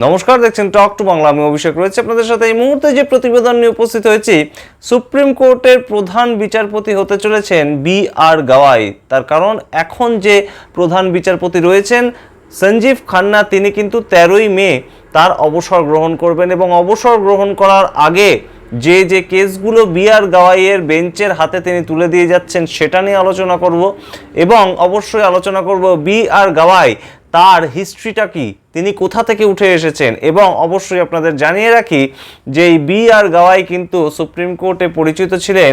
নমস্কার, দেখছেন টক টু বাংলা আমি অভিষেক রয়েছে আপনাদের সাথে। এই মুহূর্তে যে প্রতিবেদন নিয়ে উপস্থিত হয়েছি সুপ্রিম কোর্টের প্রধান বিচারপতি হতে চলেছেন বি আর গাওয়াই। তার কারণ, এখন যে প্রধান বিচারপতি রয়েছেন, সঞ্জীব খান্না, তিনি কিন্তু তেরোই মে তার অবসর গ্রহণ করবেন এবং অবসর গ্রহণ করার আগে যে যে কেসগুলো বি আর গাওয়াইয়ের বেঞ্চের হাতে তিনি তুলে দিয়ে যাচ্ছেন, সেটা নিয়ে আলোচনা করব এবং অবশ্যই আলোচনা করব বি আর গাওয়াই। তার হিস্ট্রিটা কি? তিনি কোথা থেকে উঠে এসেছেন? এবং অবশ্যই আপনাদের জানিয়ে রাখি যে এই বি আর গাওয়াই কিন্তু সুপ্রিম কোর্টে পরিচিত ছিলেন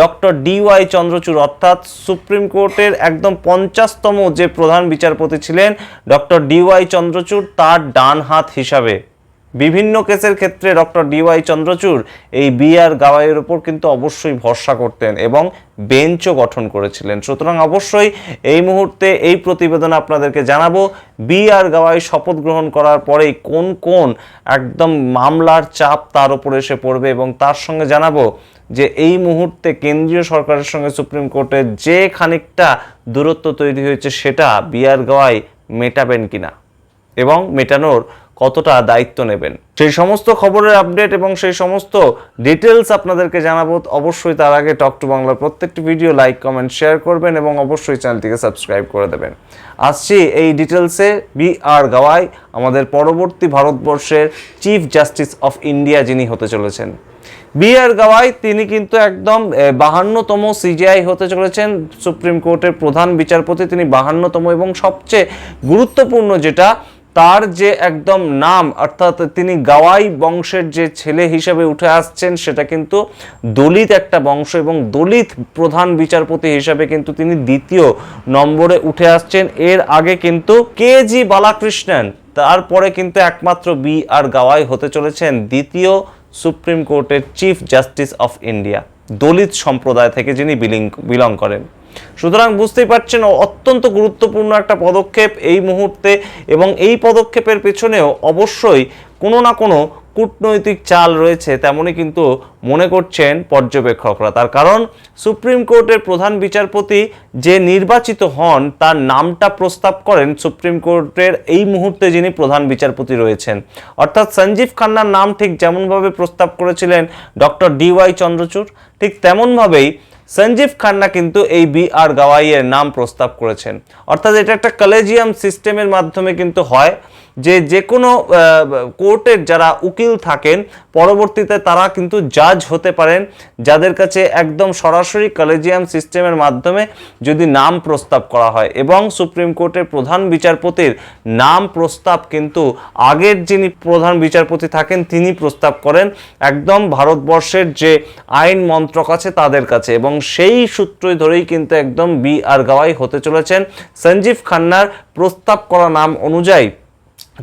ডক্টর ডি ওয়াই চন্দ্রচূড়, অর্থাৎ সুপ্রিম কোর্টের একদম পঞ্চাশতম যে প্রধান বিচারপতি ছিলেন ডক্টর ডি ওয়াই চন্দ্রচূড়, তার ডান হাত হিসাবে। বিভিন্ন কেসের ক্ষেত্রে ডক্টর ডিওয়াই চন্দ্রচূড় এই বি আর গাওয়াইয়ের উপর কিন্তু অবশ্যই ভরসা করতেন এবং বেঞ্চও গঠন করেছিলেন। সুতরাং অবশ্যই এই মুহূর্তে এই প্রতিবেদন আপনাদেরকে জানাব বি আর গাওয়াই শপথ গ্রহণ করার পরেই কোন কোন একদম মামলার চাপ তার উপর এসে পড়বে এবং তার সঙ্গে জানাব যে এই মুহূর্তে কেন্দ্রীয় সরকারের সঙ্গে সুপ্রিম কোর্টে যে খানিকটা দূরত্ব তৈরি হয়েছে সেটা বি আর গাওয়াই মেটাবেন কিনা এবং মেটানোর কতটা দায়িত্ব নেবেন? সেই সমস্ত খবরের আপডেট এবং সেই সমস্ত ডিটেলস আপনাদেরকে জানাব, অবশ্যই তার আগে টক টু বাংলার প্রত্যেকটি ভিডিও লাইক কমেন্ট শেয়ার করবেন এবং অবশ্যই চ্যানেলটিকে সাবস্ক্রাইব করে দেবেন। আসছি এই ডিটেলসে বি আর গাওয়াই, আমাদের পরবর্তী ভারতবর্ষের চিফ জাস্টিস অফ ইন্ডিয়া যিনি হতে চলেছেন। বি আর গাওয়াই, তিনি কিন্তু একদম বাহান্নতম সিজিআই হতে চলেছেন। সুপ্রিম কোর্টের প্রধান বিচারপতি, তিনি বাহান্নতম এবং সবচেয়ে গুরুত্বপূর্ণ যেটা তার যে একদম নাম, অর্থাৎ তিনি গাওয়াই বংশের যে ছেলে হিসেবে উঠে আসছেন, সেটা কিন্তু দলিত একটা বংশ এবং দলিত প্রধান বিচারপতি হিসাবে কিন্তু তিনি দ্বিতীয় নম্বরে উঠে আসছেন। এর আগে কিন্তু কে জি বালাকৃষ্ণন, তারপরে কিন্তু একমাত্র বি আর গাওয়াই হতে চলেছেন দ্বিতীয় সুপ্রিম কোর্টের chief justice of India Dalit সম্প্রদায় থেকে যিনি বিলিং বিলং করেন। সুতরাং বুঝতেই পারছেন অত্যন্ত গুরুত্বপূর্ণ একটা পদক্ষেপ এই মুহূর্তে এবং এই পদক্ষেপের পেছনেও অবশ্যই কোনো না কোনো কূটনৈতিক চাল রয়েছে তেমনই কিন্তু মনে করছেন পর্যবেক্ষকরা। তার কারণ, সুপ্রিম কোর্টের প্রধান বিচারপতি যে নির্বাচিত হন, তার নামটা প্রস্তাব করেন সুপ্রিম কোর্টের এই মুহূর্তে যিনি প্রধান বিচারপতি রয়েছেন। অর্থাৎ সঞ্জীব খান্নার নাম ঠিক যেমনভাবে প্রস্তাব করেছিলেন ডক্টর ডি ওয়াই চন্দ্রচূড়, ঠিক তেমনভাবেই সঞ্জীব খান্না কিন্তু এই বি আর গাওয়াইয়ের নাম প্রস্তাব করেছেন। অর্থাৎ এটা একটা কলেজিয়াম সিস্টেমের মাধ্যমে কিন্তু হয়। যে যে কোনো কোর্টের যারা উকিল থাকেন, পরবর্তীতে তারা কিন্তু জাজ হতে পারেন, যাদের কাছে একদম সরাসরি কলেজিয়াম সিস্টেমের মাধ্যমে যদি নাম প্রস্তাব করা হয়। এবং সুপ্রিম কোর্টের প্রধান বিচারপতির নাম প্রস্তাব কিন্তু আগের যিনি প্রধান বিচারপতি থাকেন, তিনি প্রস্তাব করেন। একদম ভারতবর্ষের যে আইন মন্ত্রক আছে তাদের কাছে। এবং সেই সূত্র ধরেই কিন্তু একদম বি আর গাওয়াই হতে চলেছেন। সঞ্জীব খান্নার প্রস্তাব করা নাম অনুযায়ী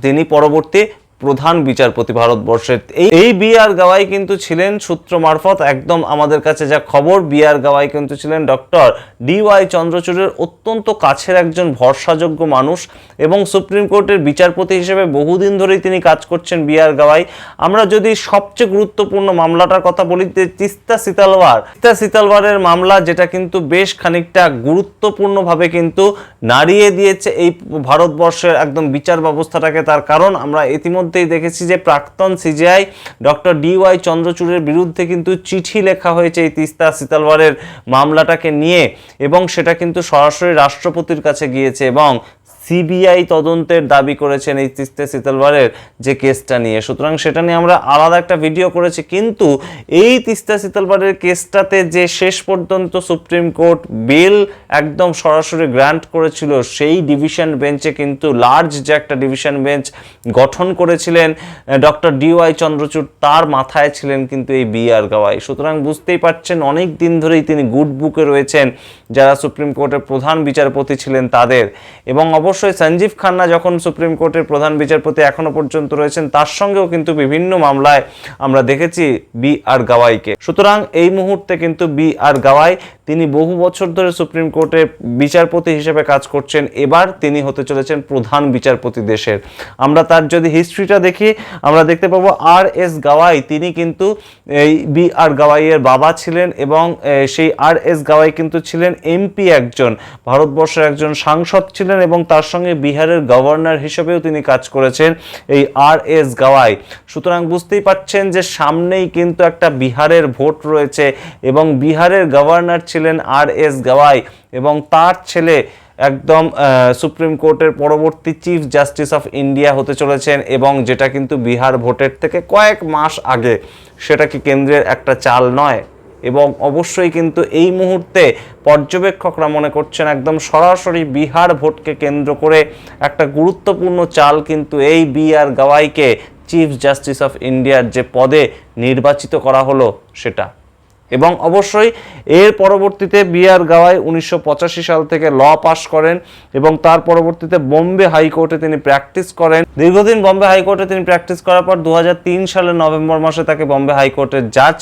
তিনি পরবর্তী প্রধান বিচারপতি ভারতবর্ষের। এই বি আর গাওয়াই কিন্তু ছিলেন সূত্র মারফত একদম আমাদের কাছে যা খবর, বি আর গাওয়াই কিন্তু ছিলেন ডক্টর ডি ওয়াই চন্দ্রচূড়ের অত্যন্ত কাছের একজন ভরসাযোগ্য মানুষ এবং সুপ্রিম কোর্টের বিচারপতি হিসেবে বহুদিন ধরেই তিনি কাজ করছেন বি আর গাওয়াই। আমরা যদি সবচেয়ে গুরুত্বপূর্ণ মামলাটার কথা বলি, যে তিস্তা সিতালওয়ার, তিস্তা সিতালওয়ারের মামলা যেটা কিন্তু বেশ খানিকটা গুরুত্বপূর্ণভাবে কিন্তু নাড়িয়ে দিয়েছে এই ভারতবর্ষের একদম বিচার ব্যবস্থাটাকে তার কারণ। আমরা ইতিমধ্যে মধ্যেই দেখেছি যে প্রাক্তন সিজিআই ডক্টর ডি ওয়াই চন্দ্রচূড়ের বিরুদ্ধে কিন্তু চিঠি লেখা হয়েছে এই তিস্তা সিতালওয়ারের মামলাটাকে নিয়ে এবং সেটা কিন্তু সরাসরি রাষ্ট্রপতির কাছে গিয়েছে এবং সিবিআই তদন্তের দাবি করেছেন এই তিস্তে সিতালবারের যে কেসটা নিয়ে। সুতরাং সেটা নিয়ে আমরা আলাদা একটা ভিডিও করেছি, কিন্তু এই তিস্তা সিতালবারের কেসটাতে যে শেষ পর্যন্ত সুপ্রিম কোর্ট বেল একদম সরাসরি গ্রান্ট করেছিল, সেই ডিভিশন বেঞ্চে কিন্তু লার্জ যে একটা ডিভিশন বেঞ্চ গঠন করেছিলেন ডক্টর ডিওয়াই চন্দ্রচূড় তার মাথায় ছিলেন কিন্তু এই বি আর গাওয়াই। সুতরাং বুঝতেই পারছেন, অনেক দিন ধরেই তিনি গুড বুকে রয়েছেন, যারা সুপ্রিম কোর্টের প্রধান বিচারপতি ছিলেন তাদের। এবং অবশ্যই অবশ্যই সঞ্জীব খান্না যখন সুপ্রিম কোর্টের প্রধান বিচারপতি এখনও পর্যন্ত রয়েছেন, তার সঙ্গেও কিন্তু বিভিন্ন মামলায় আমরা দেখেছি বি আর গাওয়াইকে। সুতরাং এই মুহূর্তে কিন্তু বি আর গাওয়াই তিনি বহু বছর ধরে সুপ্রিম কোর্টে বিচারপতি হিসেবে কাজ করছেন। এবার তিনি হতে চলেছেন প্রধান বিচারপতি দেশের। আমরা তার যদি হিস্ট্রিটা দেখি, আমরা দেখতে পাবো আর এস গাওয়াই, তিনি কিন্তু এই বি আর গাওয়াইয়ের বাবা ছিলেন এবং সেই আর এস গাওয়াই কিন্তু ছিলেন এমপি একজন, ভারতবর্ষের একজন সাংসদ ছিলেন এবং তার সঙ্গে বিহারের গভর্নর হিসেবেও তিনি কাজ করেছেন এই আর এস গাওয়াই। সুতরাং বুঝতেই পারছেন যে সামনেই কিন্তু একটা বিহারের ভোট রয়েছে এবং বিহারের গভর্নর ছিলেন আর এস গাওয়াই এবং তার ছেলে একদম সুপ্রিম কোর্টের পরবর্তী চিফ জাস্টিস অফ ইন্ডিয়া হতে চলেছেন এবং যেটা কিন্তু বিহার ভোটের থেকে কয়েক মাস আগে সেটা কি কেন্দ্রের একটা চাল নয় এবং অবশ্যই কিন্তু এই মুহূর্তে পর্যবেক্ষকরা মনে করছেন একদম সরাসরি বিহার ভোটকে কেন্দ্র করে একটা গুরুত্বপূর্ণ চাল কিন্তু এই বি আর গাওয়াইকে চিফ জাস্টিস অফ ইন্ডিয়ার যে পদে নির্বাচিত করা হলো সেটা। এবং অবশ্যই এর পরবর্তীতে বি আর গাওয়াই উনিশশো পঁচাশি সাল থেকে ল পাশ করেন এবং তার পরবর্তীতে বোম্বে হাইকোর্টে তিনি প্র্যাকটিস করেন। দীর্ঘদিন বোম্বে হাইকোর্টে তিনি প্র্যাকটিস করার পর দু হাজার তিন সালের নভেম্বর মাসে তাকে বোম্বে হাইকোর্টের জাজ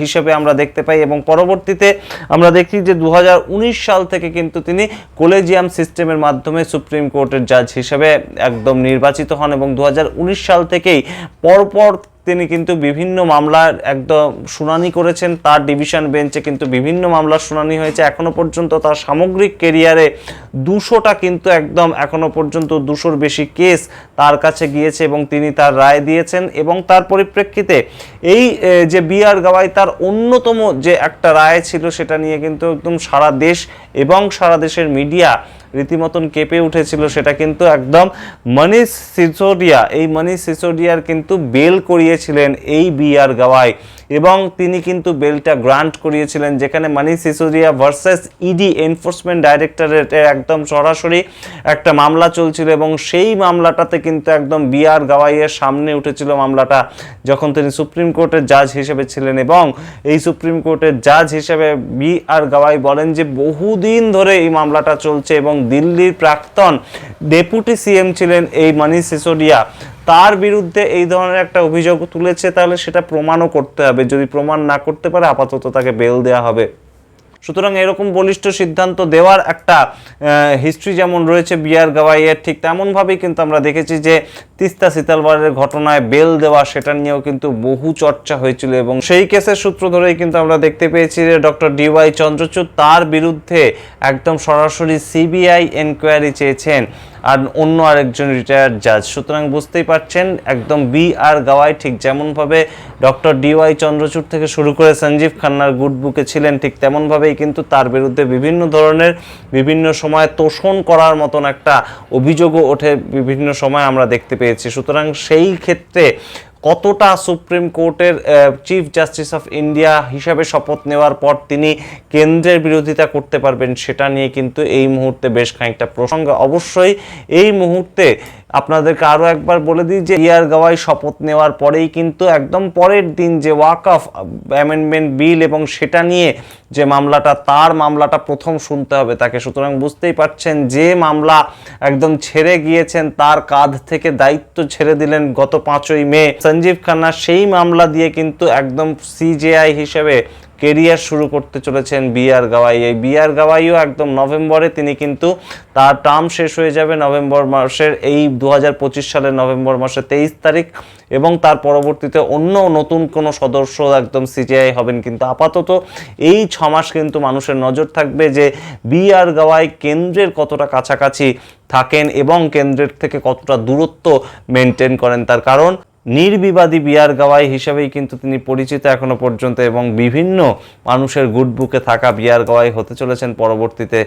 হিসেবে আমরা দেখতে পাই এবং পরবর্তীতে আমরা দেখি যে দু হাজার উনিশ সাল থেকে কিন্তু তিনি কলেজিয়াম সিস্টেমের মাধ্যমে সুপ্রিম কোর্টের জাজ হিসেবে একদম নির্বাচিত হন এবং দু হাজার উনিশ সাল থেকেই পরপর তিনি কিন্তু বিভিন্ন মামলার একদম শুনানি করেছেন, তার ডিভিশন বেঞ্চে কিন্তু বিভিন্ন মামলার শুনানি হয়েছে। এখনও পর্যন্ত তার সামগ্রিক কেরিয়ারে দুশোটা কিন্তু একদম এখনও পর্যন্ত দুশোর বেশি কেস তার কাছে গিয়েছে এবং তিনি তার রায় দিয়েছেন এবং তার পরিপ্রেক্ষিতে এই যে বি আর গাওয়াই তার অন্যতম যে একটা রায় ছিল সেটা নিয়ে কিন্তু একদম সারা দেশ এবং সারা দেশের মিডিয়া রীতিমতন কেঁপে উঠেছিল সেটা কিন্তু একদম মনীষ সিসোডিয়া। এই মনীষ সিসোডিয়ার কিন্তু বেল করিয়েছিলেন এই বি আর গাওয়াই এবং তিনি কিন্তু বেলটা গ্রান্ট করিয়েছিলেন যেখানে Manish Sisodia versus ED enforcement ডাইরেক্টরেটে একদম সরাসরি একটা মামলা চলছিল এবং সেই মামলাটাতে কিন্তু একদম বি আর গাওয়াইয়ের সামনে উঠেছিল মামলাটা যখন তিনি সুপ্রিম কোর্টের জাজ হিসেবে ছিলেন এবং এই সুপ্রিম কোর্টের জাজ হিসেবে বি আর গাওয়াই বলেন যে বহুদিন ধরে এই মামলাটা চলছে এবং দিল্লির প্রাক্তন ডেপুটি সিএম ছিলেন এই মানিষ সিসোডিয়া তার বিরুদ্ধে এই ধরনের একটা অভিযোগ তুলেছে, তাহলে সেটা প্রমাণও করতে হবে। যদি প্রমাণ না করতে পারে, আপাতত তাকে বেল দেওয়া হবে। সুতরাং এরকম বলিষ্ঠ সিদ্ধান্ত দেওয়ার একটা হিস্ট্রি যেমন রয়েছে বিআর গাওয়াইয়ের ঠিক তেমনভাবেই কিন্তু আমরা দেখেছি যে তিস্তা শীতলবারের ঘটনায় বেল দেওয়া, সেটা নিয়েও কিন্তু বহু চর্চা হয়েছিল এবং সেই কেসের সূত্র ধরেই কিন্তু আমরা দেখতে পেয়েছি যে ডক্টর ডিওয়াই চন্দ্রচূড় তার বিরুদ্ধে একদম সরাসরি সিবিআই এনকোয়ারি চেয়েছেন আর অন্য আরেকজন রিটায়ার্ড জাজ সুতরাং বুঝতেই পারছেন, একদম বি আর গাওয়াই ঠিক যেমনভাবে ডক্টর ডিওয়াই চন্দ্রচূড় থেকে শুরু করে সঞ্জীব খান্নার গুড বুকে ছিলেন, ঠিক তেমনভাবেই কিন্তু তার বিরুদ্ধে বিভিন্ন ধরনের, বিভিন্ন সময় তোষণ করার মতন একটা অভিযোগও ওঠে, বিভিন্ন সময় আমরা দেখতে পেয়েছি। সুতরাং সেই ক্ষেত্রে কতটা সুপ্রিম কোর্টের চিফ জাস্টিস অফ ইন্ডিয়া হিসাবে শপথ নেওয়ার পর তিনি কেন্দ্রের বিরোধিতা করতে পারবেন, সেটা নিয়ে কিন্তু এই মুহূর্তে বেশ খানিকটা প্রসঙ্গ। অবশ্যই এই মুহূর্তে আপনাদেরকে আরও একবার বলে দিই যে ইয়ার গাওয়াই শপথ নেওয়ার পরেই কিন্তু একদম পরের দিন যে ওয়াক অফ অ্যামেন্ডমেন্ট বিল এবং সেটা নিয়ে যে মামলাটা, তার মামলাটা প্রথম শুনতে হবে তাকে। সুতরাং বুঝতেই পারছেন যে মামলা একদম ছেড়ে গিয়েছেন, তার কাঁধ থেকে দায়িত্ব ছেড়ে দিলেন গত পাঁচই মে। সঞ্জীব খান্না সেই মামলা দিয়ে কিন্তু একদম সিজেআই হিসেবে কেরিয়ার শুরু করতে চলেছেন বিআর গাওয়াই। এই বিআর গাওয়াইও একদম নভেম্বরে তিনি কিন্তু তার টার্ম শেষ হয়ে যাবে নভেম্বর মাসের এই দু হাজার পঁচিশ সালের নভেম্বর মাসের তেইশ তারিখ এবং তার পরবর্তীতে অন্য নতুন কোনো সদস্য একদম সিজিআই হবেন কিন্তু আপাতত এই ছ মাস কিন্তু মানুষের নজর থাকবে যে বি আর গাওয়াই কেন্দ্রের কতটা কাছাকাছি থাকেন এবং কেন্দ্রের থেকে কতটা দূরত্ব মেনটেন করেন তার কারণ নির্বিবাদী বিয়ার গাওয়াই হিসেবেই কিন্তু তিনি পরিচিত এখনও পর্যন্ত এবং বিভিন্ন মানুষের গুড বুকে থাকা বিয়ার গাওয়াই হতে চলেছেন পরবর্তীতে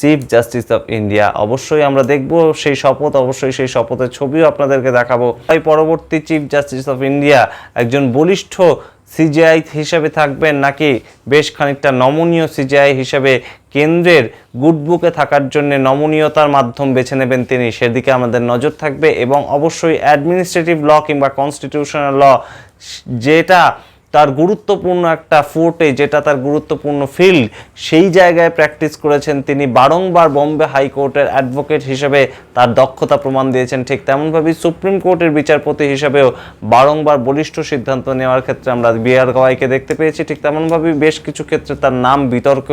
চিফ জাস্টিস অফ ইন্ডিয়া অবশ্যই আমরা দেখব সেই শপথ, অবশ্যই সেই শপথের ছবিও আপনাদেরকে দেখাবো। তাই পরবর্তী চিফ জাস্টিস অফ ইন্ডিয়া একজন বলিষ্ঠ সিজিআই হিসেবে থাকবেন নাকি বেশ খানিকটা নমনীয় সিজিআই হিসেবে কেন্দ্রের গুড বুকে থাকার জন্য নমনীয়তার মাধ্যম বেছে নেবেন তিনি, সেদিকে আমাদের নজর থাকবে এবং অবশ্যই অ্যাডমিনিস্ট্রেটিভ ল কিংবা কনস্টিটিউশনাল ল যেটা তার গুরুত্বপূর্ণ একটা ফোর্টে যেটা তার গুরুত্বপূর্ণ ফিল্ড, সেই জায়গায় প্র্যাকটিস করেছেন তিনি। বারংবার বম্বে হাইকোর্টের অ্যাডভোকেট হিসেবে তার দক্ষতা প্রমাণ দিয়েছেন ঠিক তেমনভাবেই সুপ্রিম কোর্টের বিচারপতি হিসেবেও বারংবার বলিষ্ঠ সিদ্ধান্ত নেওয়ার ক্ষেত্রে আমরা বিআর গওয়াইকে দেখতে পেয়েছি, ঠিক তেমনভাবেই বেশ কিছু ক্ষেত্রে তার নাম বিতর্ক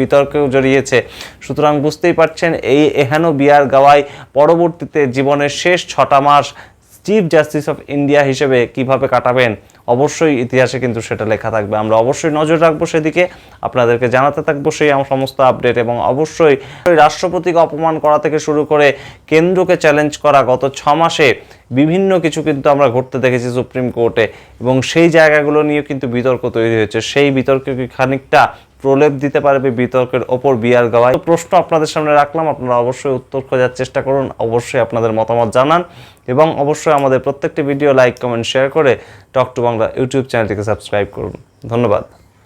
বিতর্কেও জড়িয়েছে। সুতরাং বুঝতেই পারছেন, এই এহেন বিআর গাওয়াই পরবর্তীতে জীবনের শেষ ছটা মাস চিফ জাস্টিস অফ ইন্ডিয়া হিসেবে কীভাবে কাটাবেন? অবশ্যই ইতিহাসে কিন্তু সেটা লেখা থাকবে। আমরা অবশ্যই নজর রাখব সেদিকে। আপনাদেরকে জানাতে থাকব সেই আম- সমস্ত আপডেট এবং অবশ্যই রাষ্ট্রপতিকে অপমান করা থেকে শুরু করে কেন্দ্রকে চ্যালেঞ্জ করা গত ছ মাসে বিভিন্ন কিছু কিন্তু আমরা ঘটতে দেখেছি সুপ্রিম কোর্টে এবং সেই জায়গাগুলো নিয়ে কিন্তু বিতর্ক তৈরি হয়েছে। সেই বিতর্কে খানিকটা প্রলেপ দিতে পারবে বিতর্কের ওপর বিয়ার গাওয়াই তো প্রশ্ন আপনাদের সামনে রাখলাম। আপনারা অবশ্যই উত্তর খোঁজার চেষ্টা করুন। অবশ্যই আপনাদের মতামত জানান। এবং অবশ্যই আমাদের প্রত্যেকটি ভিডিও লাইক কমেন্ট শেয়ার করে টক টু বাংলা ইউটিউব চ্যানেলটিকে সাবস্ক্রাইব করুন। ধন্যবাদ।